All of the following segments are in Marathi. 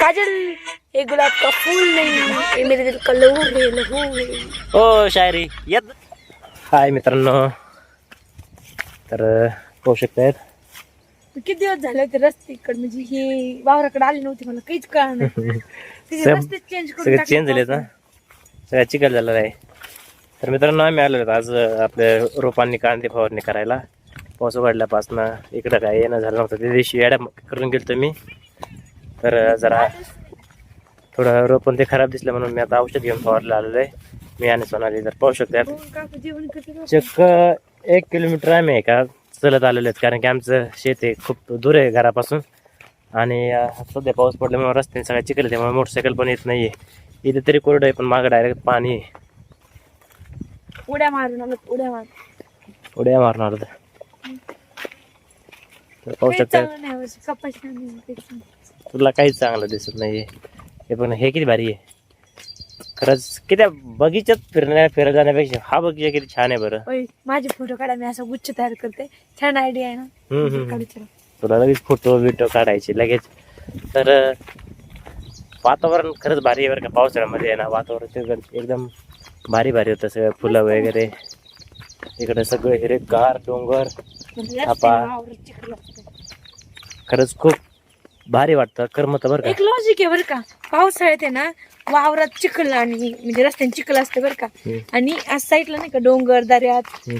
काजल ये गुलाब का फूल नहीं ये मेरे दिल का लहू है लहू है। हो शायरी येत हाय मित्रांनो तर पाहू शकतायत किती दिवस झाले होते रस्ते इकडे म्हणजे हे वावराकडे आले नव्हते मला काहीच कळलं नाही. तिथे सब- रस्ते चेंज करून सगळे टाकले चेंज झालेत ना सगळ्या चिकल झालेला आहे. तर मित्रांनो आम्ही आलो होतो आज आपल्या रोपांनी कांदे फवारणी करायला. पाऊस उघडल्यापासनं इकडं काय येणं झालं नव्हतं. त्या दिवशी येड्या करून गेलतो मी. तर जरा थोडं रोपण ते खराब दिसलं म्हणून मी आता औषध घेऊन फवारलं आलेलो आहे मी आणि सोनाली तर पाहू शकतात? चक्क एक किलोमीटर आम्ही आहे का चलत आलेलो आहेत. कारण की आमचं शेत आहे खूप दूर आहे घरापासून. आणि सध्या पाऊस पडल्यामुळे रस्त्याने सगळ्या चिखल त्यामुळे मोटरसायकल पण येत नाही आहे इथे तरी कोरडं आहे पण मागं डायरेक्ट पाणी आहे. उड्या मारून आलो उड्या मारून. उड्या मारणार होतं तर पाहू शकता. तुला काहीच चांगलं दिसत नाही हे पण हे किती भारी आहे. खरंच किती बगीच्यात फिरण्या फिरत जाण्यापेक्षा हा बगीचा किती छान आहे बरं. माझे फोटो काढा मी असं गुच्छ तयार करते. छान आयडिया आहे ना. तुला लगेच फोटो बिटो काढायचे लगेच. तर वातावरण खरंच भारी आहे बरं का. पावसाळ्यामध्ये आहे ना वातावरण ते एकदम- भारी भारी होतं सगळं फुलं वगैरे. इकडे सगळं हिरवेगार डोंगर म्हणजे थापा. रस्त्याने वावरात चिखल असतं. खरंच खूप भारी वाटतं. करमत बरं का. एक लॉजिक आहे बरं का. पावसाळ्यात आहे ना वावरात चिखल आणि म्हणजे रस्त्याने चिखल असते बरं का. आणि आज साईडला नाही का डोंगर दऱ्यात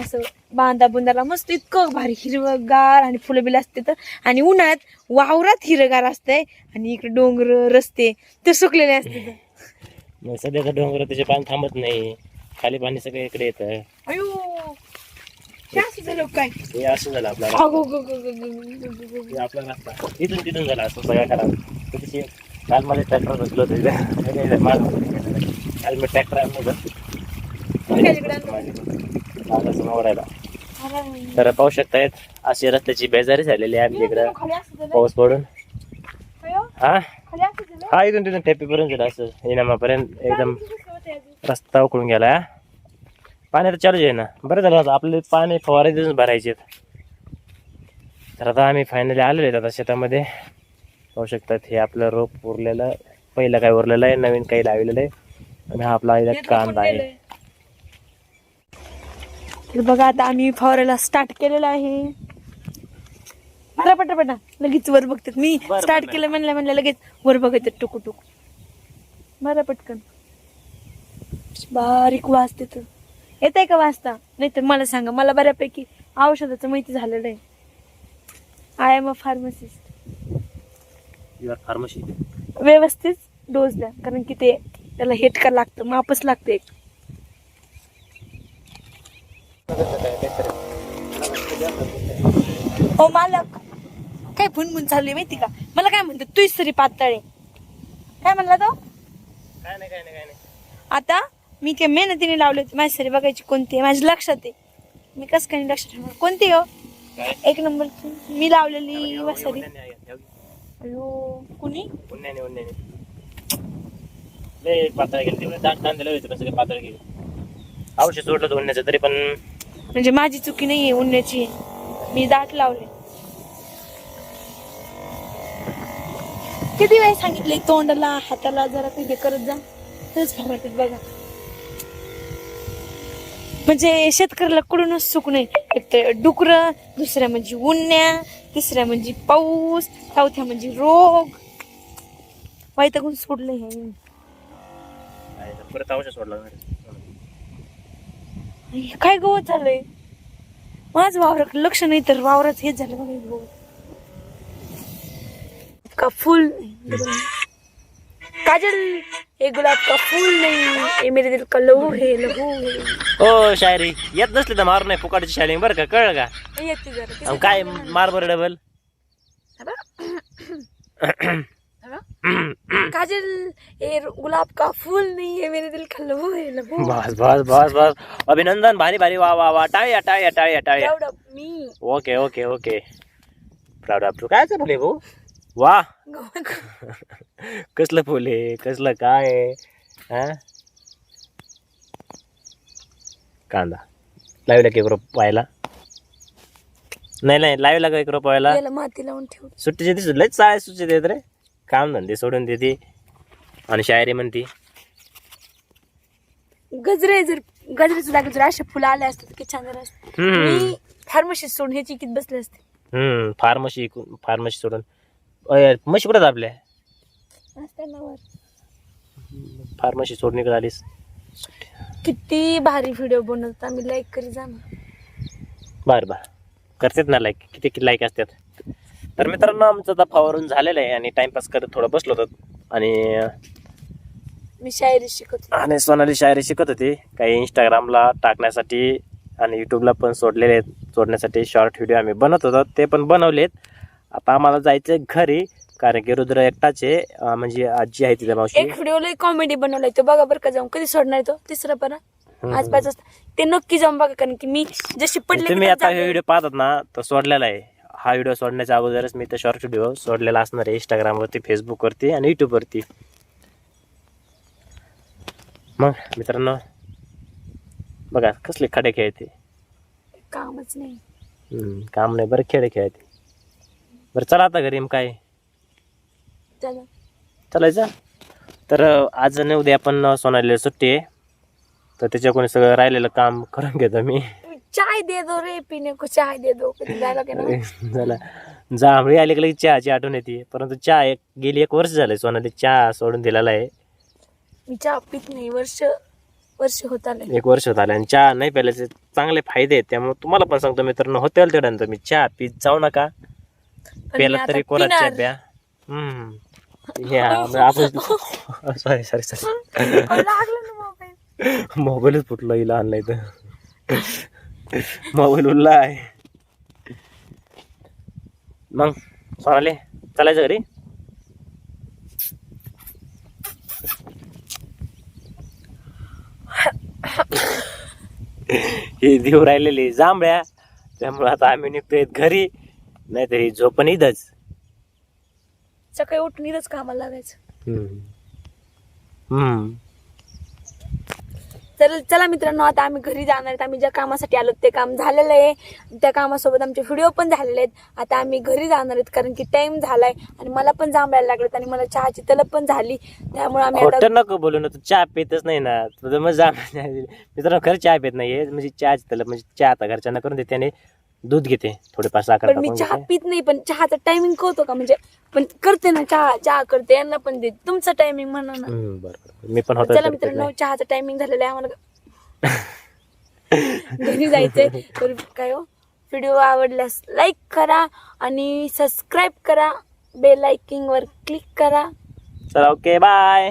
असं बांधा बुंदाला मस्त इतकं भारी हिरवगार आणि फुलं बिलं असते तर. आणि उन्हाळ्यात वावरात हिरगार असते आणि इकडे डोंगर रस्ते ते सुकलेले असते. मग सध्याचं डोंगर त्याचे पाणी थांबत नाही. खाली पाणी सगळं इकडे येतं. अयो. झालं काय? हे असं झालं. हे आपला रस्ता. इथून तिथून झाला असं सगळ्या खराब त्याची काल माझे ट्रॅक्टर बसलो होतो माग. काल मी ट्रॅक्टर आणलं अरे, तर पाहू शकतायत अशी रस्त्याची बेजारी झालेली आहे आमच्या इकडं? पाऊस पडून. हा? हा इथून तिथून टेपीपर्यंत झालं असं. इनामापर्यंत एकदम? रस्ता उकळून गेला पाणी आता चालूच आहे ना. बरं झालं आता आपले पाणी फवारे दिवस भरायचे तर आता आम्ही फायनली आलेलो आहेत आता शेतामध्ये. पाहू शकतात हे आपलं रोप उरलेलं पहिलं काय उरलेलं आहे नवीन काही लावलेलं आहे. आणि हा आपला कांदा आहे. तर बघा आता आम्ही फवारायला स्टार्ट केलेलं आहे. बरं पटा पटा. लगेच वर बघतात. मी स्टार्ट. केलं म्हणलं म्हणलं लगेच वर बघायचं टुकू टुक. बरं पटकन. बारीक वास देतो. येत आहे का वाचता? नाही तर मला सांगा मला बऱ्यापैकी औषधाचं माहिती झालेलं आहे. I am a pharmacist pharmacy व्यवस्थित डोस द्या कारण की ते त्याला हेट का लागतं मापच लागतं. एक ओ मालक काय फुनफुन चालू आहे माहिती का? मला काय म्हणतो तू सरी पातळ काय म्हणला तो? काय नाही काय नाही काय नाही. आता मी काय मेहनतीने लावले होते. माझी सरी बघायची कोणती आहे? माझ्या लक्षात आहे. मी कसं काय नाही लक्षात ठेवणार? कोणती हो? एक नंबरची मी लावलेली वसरी आहे, आहे, आहे. अयो कुणी? उन्हाने उन्हाने. लय पातळ गेले. तेवढे दाट होते सगळे पातळ गेले. औषध सोडलं धुण्याचं तरी पण म्हणजे माझी चुकी नाहीये उन्हाची मी दाट लावले. किती वेळ सांगितले तोंडाला हाताला जरा काही हे करत जा. तेच फवारतात बघा. म्हणजे शेतकऱ्याला कडूनच सुख नाही. एक तर डुकर दुसऱ्या म्हणजे उन्ह्या तिसऱ्या म्हणजे पाऊस चौथ्या म्हणजे रोग. वैतागून सोडलं हे. परत औषध सोडलं हे काय गवत झालंय माझ वावरात लक्ष नाही तर वावरात हेच झालं बघा हे गवत का फूल काजल! ये गुलाब का फूल नहीं ये मेरे दिल का लहू है लहू है. ओ शायरी येत नसली तर मारू नाही फुकाटची शायरिंग बरं का? कळलं का? येते जरा अहो, काय मार बरं डबल? काजल ये गुलाब का फूल नहीं है मेरे दिल का लहू है लहू बस बस बस बस. अभिनंदन भारी भारी वा वा वा. टाळ्या टाळ्या टाळ्या टाळ्या. Proud of me. Okay okay okay. Proud of to काय फुले भाऊ? वा. कसलं फुले कसलं काय आहे? हा? कांदा. लावला की बरोबर पाहायला. नाही नाही लावी लागा एक रोपायला याला माती लावून ठेव. सुट्टीचे दिसत लय चाळे सुट्टी देत रे. काम धंदे सोडून देते. आणि शायरी म्हणती. गजरे जर गजरेचं लागलं जर असे फुलं आले असते तर किती छान झालं असतं. हम्म. मी फार्मसी सोडून ह्याची किती बसले असते. हम्म. फार्मसी फार्मसी सोडून. म्हशी कुठं आपल्या. फार्मसी सोडून इकडे आलीस. किती भारी व्हिडिओ बनवतात आम्ही लाईक करी जा बर बर. करतात ना लाईक किती किती लाईक असतात. तर मित्रांनो आमचं आता फवारून झालेलं आहे आणि टाइमपास करत थोडं बसलो होतो. आणि मी शायरी शिकवते. आणि सोनाली शायरी शिकत होती. काही इंस्टाग्रामला टाकण्यासाठी आणि यूट्यूबला पण सोडलेले सोडण्यासाठी शॉर्ट व्हिडिओ आम्ही बनवत होतो. ते पण बनवलेत. आता आम्हाला जायचं घरी कारण की रुद्र एकटाचे अं, म्हणजे आजी आहे तिच्या मावशी. एक व्हिडिओ लय कॉमेडी बनवलाय तो. बघा बरं का जाऊन. कधी सोडणार तो? तिसरा पण. आज पाच वाजता. ते नक्की जाऊन बघा कारण की मी जशी पडले तुम्ही की आता जागे- व्हिडिओ पाहतात ना तो सोडलेला आहे. हा व्हिडिओ सोडण्याच्या अगोदरच मी तो शॉर्ट व्हिडिओ सोडलेला असणार आहे. इंस्टाग्रामवरती फेसबुकवरती आणि यूट्यूबवरती मग मित्रांनो बघा कसले खडे खेळते. कामच नाही. काम नाही. बरं खेळ खेळते. बरं चला आता घरी मग काय? चला. चालायचं तर अं, आज आणि उद्या आपण सोनालीला सुट्टी आहे. तर त्याच्या कोणी सगळं राहिलेलं काम करून घेतो मी. चाय दे दो रे पिणे को चाय दे दो. कधी जायला की ना झाला जांभळी आली की लगेच चहाची आठवण येते. परंतु चहा एक गेली एक वर्ष झालंय सोनाली चहा सोडून दिलेला आहे. मी चहा पित नाही वर्ष वर्ष होत आले एक वर्ष होत आलं आणि चहा नाही प्यायल्याचे चांगले फायदे आहेत त्यामुळे तुम्हाला पण सांगतो मित्रांनो होतील तेवढ्या तुम्ही चहा पीत जाऊ नका. आता तरी कोणाच्या. प्या? हम्म. या, आपण सॉरी सॉरी सॉरी मोबाईलच फुटला हिला आणलाय तर. मोबाईल उरला आहे. मग सोनाली चालायचं घरी? हे देव राहिलेले जांभळ्या. त्यामुळे आता आम्ही निघतोय घरी. नाहीतरी झोपण इथंच सकाळी उठून इथंच कामाला लागायचं. हम्म. तर चला मित्रांनो आता आम्ही घरी जाणार आहेत. आम्ही ज्या कामासाठी आलो ते काम झालेलं आहे. त्या कामासोबत आमचे व्हिडिओ पण झालेले आहेत. आता आम्ही घरी जाणार आहेत कारण की टाइम झालाय आणि मला पण जांभळायला लागलेत आणि मला चहाची तलब पण झाली. त्यामुळे आम्ही आता खोटं नको बोलू ना तू चहा पितच नाही ना. तुझं मग जा मित्रांनो खरं चहा पित नाही म्हणजे चहाची त्याला म्हणजे चहा आता घरच्यांना करून देते आणि दूध घेते थोडेफार साखर पण मी टाकून चहा घेते. पित नाही पण चहाचा टायमिंग कळतो का? म्हणजे पण करते ना चहा चहा करते यांना पण देते. तुमचं टायमिंग म्हणा ना. हम्म, बरं बरं मी पण होतो चला मित्रांनो चहाचं टायमिंग झालेलं आहे आम्हाला. घरी जायचंय. तर काय हो? व्हिडिओ आवडल्यास लाईक करा आणि सबस्क्राईब करा. बेल वर क्लिक करा. चला ओके बाय